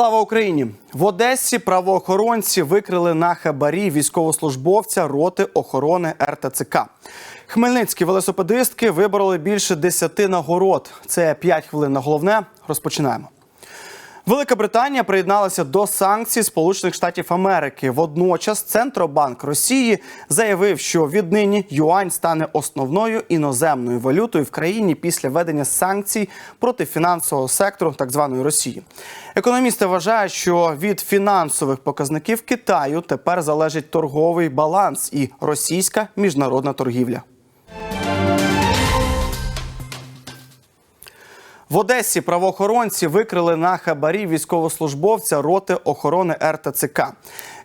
Слава Україні! В Одесі правоохоронці викрили на хабарі військовослужбовця роти охорони РТЦК. Хмельницькі велосипедистки вибороли більше десяти нагород. Це 5 хвилин на головне. Розпочинаємо. Велика Британія приєдналася до санкцій Сполучених Штатів Америки. Водночас Центробанк Росії заявив, що віднині юань стане основною іноземною валютою в країні після введення санкцій проти фінансового сектору так званої Росії. Економісти вважають, що від фінансових показників Китаю тепер залежить торговий баланс і російська міжнародна торгівля. В Одесі правоохоронці викрили на хабарі військовослужбовця роти охорони РТЦК.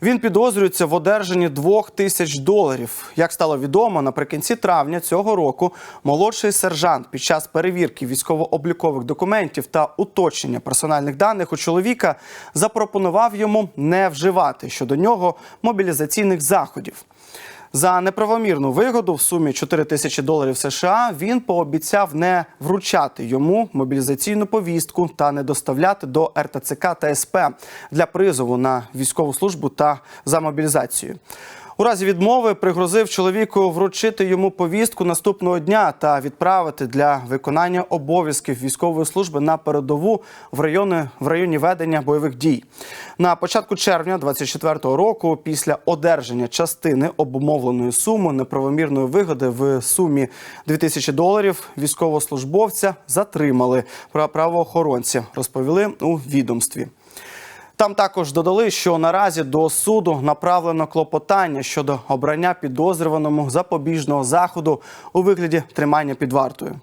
Він підозрюється в одержанні двох тисяч доларів. Як стало відомо, наприкінці травня цього року молодший сержант під час перевірки військово-облікових документів та уточнення персональних даних у чоловіка запропонував йому не вживати щодо нього мобілізаційних заходів. За неправомірну вигоду в сумі 4 тисячі доларів США він пообіцяв не вручати йому мобілізаційну повістку та не доставляти до РТЦК та СП для призову на військову службу та за мобілізацію. У разі відмови пригрозив чоловіку вручити йому повістку наступного дня та відправити для виконання обов'язків військової служби на передову в районі, в районі ведення бойових дій. На початку червня 24-го року, після одержання частини обумовленої суми неправомірної вигоди в сумі 2000 доларів, військовослужбовця затримали. Правоохоронці розповіли у відомстві. Там також додали, що наразі до суду направлено клопотання щодо обрання підозрюваному запобіжного заходу у вигляді тримання під вартою.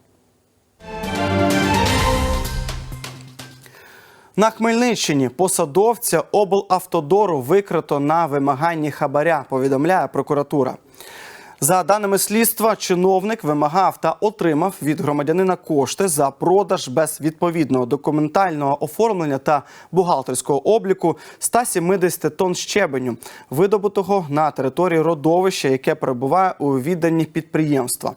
На Хмельниччині посадовця облавтодору викрито на вимаганні хабаря. Повідомляє прокуратура. За даними слідства, чиновник вимагав та отримав від громадянина кошти за продаж без відповідного документального оформлення та бухгалтерського обліку 170 тонн щебеню, видобутого на території родовища, яке перебуває у відданні підприємства.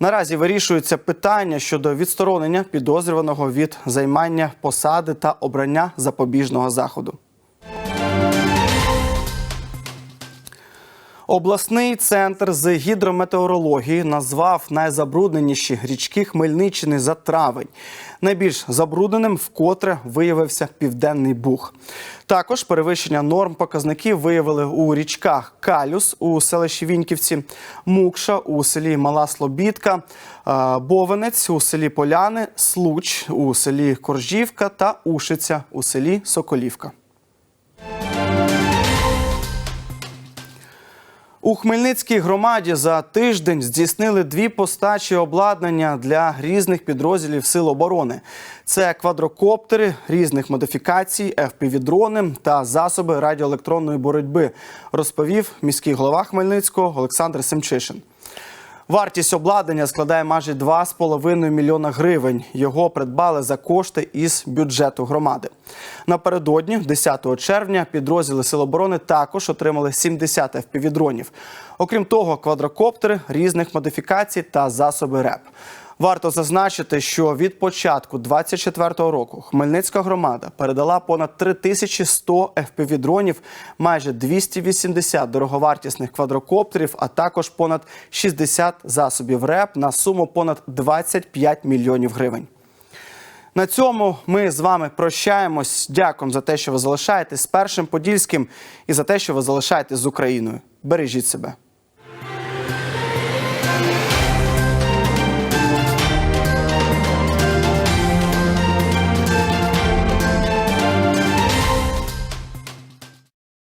Наразі вирішується питання щодо відсторонення підозрюваного від займання посади та обрання запобіжного заходу. Обласний центр з гідрометеорології назвав найзабрудненіші річки Хмельниччини за травень. Найбільш забрудненим вкотре виявився південний Буг. Також перевищення норм показників виявили у річках Калюс у селищі Віньківці, Мукша у селі Мала Слобідка, е, Бовенець у селі Поляни, Случ у селі Коржівка та Ушиця у селі Соколівка. У Хмельницькій громаді за тиждень здійснили дві постачі обладнання для різних підрозділів Сил оборони. Це квадрокоптери різних модифікацій, FPV-дрони та засоби радіоелектронної боротьби, розповів міський голова Хмельницького Олександр Семчишин. Вартість обладнання складає майже 2,5 мільйона гривень. Його придбали за кошти із бюджету громади. Напередодні, 10 червня, підрозділи Сил оборони також отримали 70 FPV-дронів. Окрім того, квадрокоптери різних модифікацій та засоби РЕП. Варто зазначити, що від початку 24-го року Хмельницька громада передала понад 3100 FPV-дронів, майже 280 дороговартісних квадрокоптерів, а також понад 60 засобів РЕП на суму понад 25 мільйонів гривень. На цьому ми з вами прощаємось. Дякуємо за те, що ви залишаєтесь з першим подільським і за те, що ви залишаєтесь з Україною. Бережіть себе.